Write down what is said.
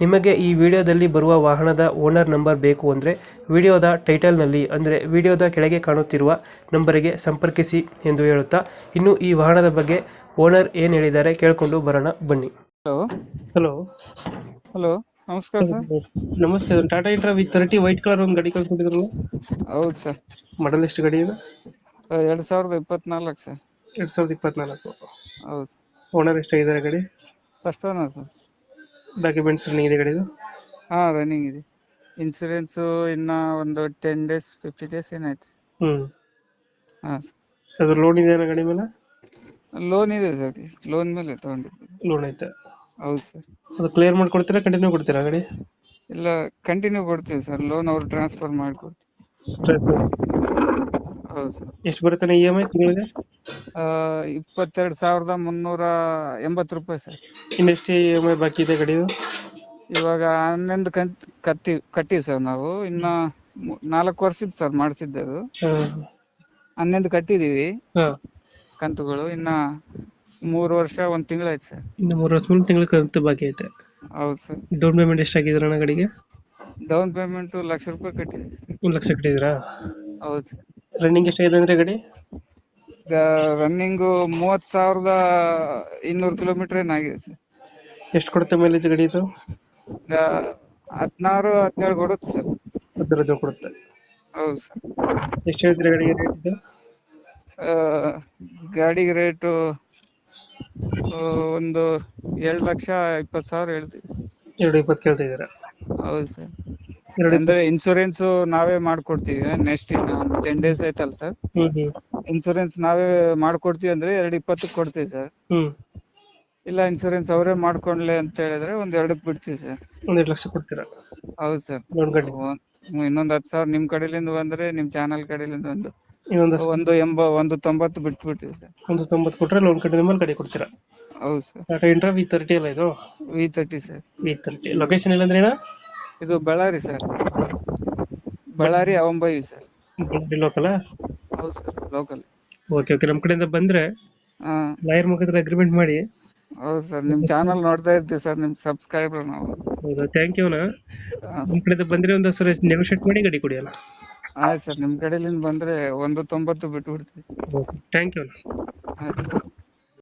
ನಿಮಗೆ ಈ ವಿಡಿಯೋದಲ್ಲಿ ಬರುವ ವಾಹನದ ಓನರ್ ನಂಬರ್ ಬೇಕು ಅಂದರೆ ವಿಡಿಯೋದ ಟೈಟಲ್ನಲ್ಲಿ ಅಂದರೆ ವಿಡಿಯೋದ ಕೆಳಗೆ ಕಾಣುತ್ತಿರುವ ನಂಬರಿಗೆ ಸಂಪರ್ಕಿಸಿ ಎಂದು ಹೇಳುತ್ತಾ ಇನ್ನು ಈ ವಾಹನದ ಬಗ್ಗೆ ಓನರ್ ಏನು ಹೇಳಿದ್ದಾರೆ ಕೇಳಿಕೊಂಡು ಬರೋಣ ಬನ್ನಿ. ಹಲೋ. ಹಲೋ. ಹಲೋ ನಮಸ್ಕಾರ ಸರ್. ನಮಸ್ತೆ Tata Intra V thirty white colour ಒಂದು ಗಾಡಿ ಕಳ್ಕೊಂಡಿದ್ರಲ್ಲ ಹೌದು ಸರ್. ಮಾಡಲ್ ಎಷ್ಟು ಗಾಡಿ ಇದೆ? ಎರಡು ಸಾವಿರದ ಇಪ್ಪತ್ನಾಲ್ಕು ಸರ್. ಎರಡು ಸಾವಿರದ ಇಪ್ಪತ್ನಾಲ್ಕು. ಹೌದು. ಓನರ್ ಎಷ್ಟಾಗಿದ್ದಾರೆ ಗಾಡಿ? First owner sir. Documents running ಇದೆ ಗಾಡಿದು ಹಾ ರನ್ನಿಂಗ್ ಇದೆ. ಇನ್ಸೂರೆನ್ಸು ಇನ್ನ ಒಂದು ಟೆನ್ ಡೇಸ್ ಫಿಫ್ಟಿ ಡೇಸ್ ಏನಾಯ್ತು? ಹ್ಞೂ ಹಾಂ ಸರ್ ಅದು ಲೋನ್ ಇದೆಯಾ ಗಾಡಿ ಮೇಲೆ? ಲೋನ್ ಇದೆ ಸರ್ ಲೋನ್ ಮೇಲೆ ತಗೊಂಡಿದ್ದೆ. ಲೋನ್ ಐತೆ ಹೌದು ಸರ್ ಅದು ಕ್ಲಿಯರ್ ಮಾಡ್ಕೊಡ್ತೀರಾ ಕಂಟಿನ್ಯೂ ಕೊಡ್ತೀರಾ ಗಾಡಿ? ಇಲ್ಲ ಕಂಟಿನ್ಯೂ ಕೊಡ್ತೀವಿ ಸರ್ ಲೋನ್ ಅವ್ರು ಟ್ರಾನ್ಸ್ಫರ್ ಮಾಡಿಕೊಡ್ತೀವಿ. ಹೌದು ಸರ್ ಎಷ್ಟು ಬರುತ್ತೆ ಇ ಎಂ ಐ ತಿಂಗಳಿಗೆ? ಇಪ್ಪತ್ತೆರಡು ಸಾವಿರದ ಮುನ್ನೂರ ಎಂಬತ್ತು ರೂಪಾಯಿ ಸರ್. ಇನ್ನೆಷ್ಟು ಇ ಎಂ ಐ ಬಾಕಿ ಇದೆ ಗಾಡಿದು ಇವಾಗ ಹನ್ನೊಂದು ಕಂತ್ ಕತ್ತಿ ಕಟ್ಟಿವಿ ಸರ್ ನಾವು. ಇನ್ನ ಮು- ನಾಲ್ಕು ವರ್ಷದ ಸರ್ ಮಾಡಿಸಿದ್ದೆ ಅದು ಹನ್ನೊಂದು ಕಟ್ಟಿದೀವಿ. ಕಂತುಗಳು. ಇನ್ನ ಮೂರು ವರ್ಷ ಒಂದ್ ತಿಂಗಳಾಯ್ತು ಸರ್. ಇನ್ನು ಮೂರು ವರ್ಷ ಮುಂದೆ ತಿಂಗಳ ಕಂತು ಬಾಕಿ ಐತೆ. ಹೌದು ಸರ್. ಡೌನ್ ಪೇಮೆಂಟ್ ಎಷ್ಟು ಹಾಕಿದ್ರ ಅಣ್ಣ ಗಾಡಿಗೆ? ಡೌನ್ ಪೇಮೆಂಟ್ ಲಕ್ಷ ರೂಪಾಯಿ ಕಟ್ಟಿದೆ ಸರ್. ಒಂದು ಲಕ್ಷ ಕಟ್ಟಿದ್ದೀರಾ ಹೌದು ಸರ್. ರನ್ನಿಂಗ್ ಎಷ್ಟಾಗಿದೆ ಅಂದ್ರೆ ಗಾಡಿ? ರನ್ನಿಂಗು ಮೂವತ್ ಸಾವಿರದ ಇನ್ನೂರು ಕಿಲೋಮೀಟರ್ ಏನಾಗಿದೆ ಸರ್? ಎಷ್ಟು ಕೊಡುತ್ತೆ ಮೈಲೇಜ್ ಗಾಡಿ ಇದು? ಹದಿನಾರು ಹದಿನೇಳು ಕೊಡುತ್ತೆ ಸರ್. ಹದಿನೈದು ಕೊಡುತ್ತೆ. ಹೌದು ಸರ್. ಎಷ್ಟು ಹೇಳ್ತೀರಾ ಗಾಡಿಗೆ ರೇಟ್ ಇದು? ಗಾಡಿಗೆ ರೇಟು ಒಂದು ಎರಡು ಲಕ್ಷ ಇಪ್ಪತ್ತು ಸಾವಿರ ಹೇಳ್ತೀವಿ ಎರಡು ಇಪ್ಪತ್ತು ಕೇಳ್ತಾ ಇದ್ದೀರಾ? ಹೌದು ಸರ್. ಎರಡು ಅಂದ್ರೆ ಇನ್ಸೂರೆನ್ಸ್ ನಾವೇ ಮಾಡ್ಕೊಡ್ತೀವಿ ನೆಕ್ಸ್ಟ್ ಇನ್ನು ಟೆನ್ ಡೇಸ್ ಐತಲ್ಲ ಸರ್. ಹ್ಞೂ ಹ್ಞೂ ಇನ್ಸೂರೆನ್ಸ್ ನಾವೇ ಮಾಡ್ಕೊಡ್ತೀವಿ ಅಂದ್ರೆ ಎರಡು ಇಪ್ಪತ್ತಕ್ಕೆ ಕೊಡ್ತೀವಿ ಸರ್ ಹ್ಮ್. ಇಲ್ಲ ಇನ್ಸೂರೆನ್ಸ್ ಅವರೇ ಮಾಡ್ಕೊಂಡ್ಲೆ ಅಂತ ಹೇಳಿದ್ರೆ ಒಂದ್ ಎರಡಕ್ಕೆ ಬಿಡ್ತೀವಿ ಸರ್ ಒಂದೆರಡು ಲಕ್ಷ ಕೊಡ್ತೀರಾ? ಹೌದು ಸರ್ ಲೋನ್ ಇನ್ನೊಂದ್ ಹತ್ತು ಸಾವಿರ ನಿಮ್ ಕಡೆಲಿಂದ ಬಂದ್ರೆ ನಿಮ್ ಚಾನಲ್ ಕಡೆಲಿಂದ ಒಂದು ಇನ್ನೊಂದು ಒಂದು ಎಂಬ ಒಂದು ತೊಂಬತ್ತು ಬಿಟ್ಟು ಬಿಡ್ತೀವಿ ಸರ್ ಒಂದು ತೊಂಬತ್ತು ಕೊಟ್ರೆ ಲೋನ್ ಕಡೆ ಮೇಲೆ ಗಾಡಿ ಕೊಡ್ತೀರಾ? ಹೌದು sir Tata Intra V thirty ಅಲ್ಲ ಇದು? V thirty sir V thirty location ಇಲ್ಲಂದ್ರೆ ಏನ? ಇದು ಬಳ್ಳಾರಿ ಸರ್ ಬಳ್ಳಾರಿ ಅವಂಬೈ ಸರ್ ಲೋಕಲ ಹೌದು ಸರ್ ಲೋಕಲ್ ಓಕೆ ಓಕೆ ನಮ್ಮ ಕಡೆಯಿಂದ ಬಂದ್ರೆ ಹಾ. ಲಾಯರ್ ಮುಖಾಂತರ ಅಗ್ರಿಮೆಂಟ್ ಮಾಡಿ. ಹೌದು ಸರ್ ನಿಮ್ ಚಾನಲ್ ನೋಡ್ತಾ ಇರ್ತೀವಿ ಸರ್ ನಿಮ್ ಸಬ್ಸ್ಕ್ರೈಬರ್ ನಾವು. ಹೌದಾ? ಥ್ಯಾಂಕ್ ಯು ನಾ ಹಾ, ನಮ್ಮ ಕಡೆಯಿಂದ ಬಂದ್ರೆ ಒಂದು ಸರ್ ನೆಗೋಷಿಯೇಟ್ ಮಾಡಿ ಗಾಡಿ ಕೊಡಿ ಅಲ್ಲ ಆಯ್ತು ಸರ್ ನಿಮ್ ಕಡೆಲಿಂದ ಬಂದ್ರೆ ಒಂದು ತೊಂಬತ್ತು ಬಿಟ್ಟು ಬಿಡ್ತೀವಿ ಓಕೆ ಥ್ಯಾಂಕ್ ಯು ಅಣ್ಣ. ಆಯ್ತು ಸರ್.